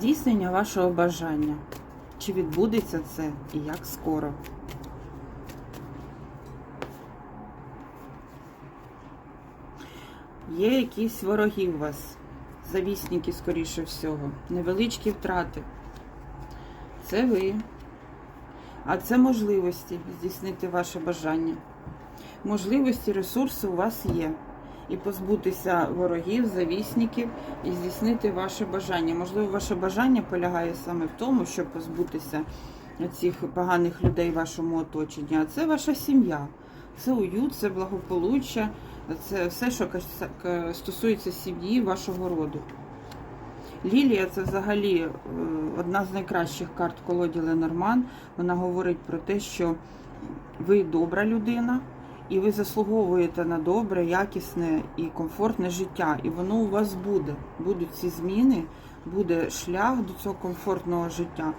здійснення вашого бажання. Чи відбудеться це і як скоро? Є якісь вороги у вас, завісники, скоріше всього, невеличкі втрати. Це ви. А це можливості здійснити ваше бажання. Можливості, ресурси у вас є. І позбутися ворогів, завісників і здійснити ваше бажання. Можливо, ваше бажання полягає саме в тому, щоб позбутися цих поганих людей в вашому оточенні. А це ваша сім'я. Це уют, це благополуччя, це все, що стосується сім'ї, вашого роду. Лілія це взагалі е, одна з найкращих карт в колоді Ленорман. Вона говорить про те, що ви добра людина, і ви заслуговуєте на добре, якісне і комфортне життя. І воно у вас буде. Будуть ці зміни, буде шлях до цього комфортного життя.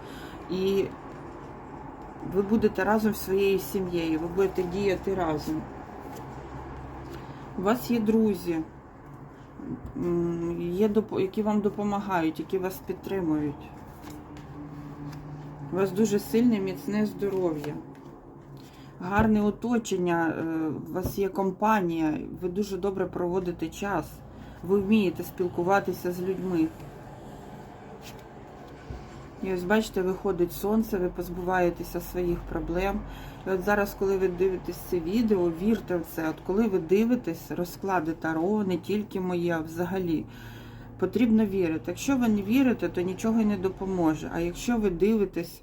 І ви будете разом зі своєю сім'єю, ви будете діяти разом. У вас є друзі, є, які вам допомагають, які вас підтримують. У вас дуже сильне, міцне здоров'я. Гарне оточення, е, у вас є компанія, ви дуже добре проводите час. Ви вмієте спілкуватися з людьми. І ось бачите, виходить сонце, ви позбуваєтеся своїх проблем. І от зараз, коли ви дивитесь це відео, вірте в це. От коли ви дивитесь розклади Таро, не тільки моє, а взагалі, потрібно вірити. Якщо ви не вірите, то нічого й не допоможе. А якщо ви дивитесь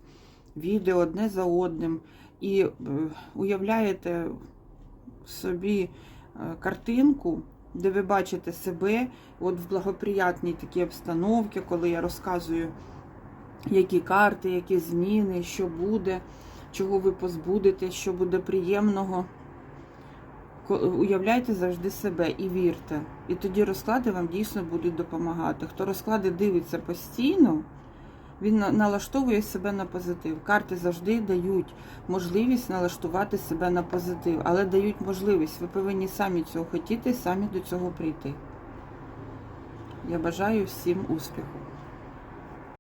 відео одне за одним і е, уявляєте собі е, картинку, де ви бачите себе от в благоприятній такій обстановці, коли я розказую які карти, які зміни, що буде, чого ви позбудете, що буде приємного. Уявляйте завжди себе і вірте. І тоді розклади вам дійсно будуть допомагати. Хто розклади дивиться постійно, він налаштовує себе на позитив. Карти завжди дають можливість налаштувати себе на позитив, але дають можливість. Ви повинні самі цього хотіти, самі до цього прийти. Я бажаю всім успіху.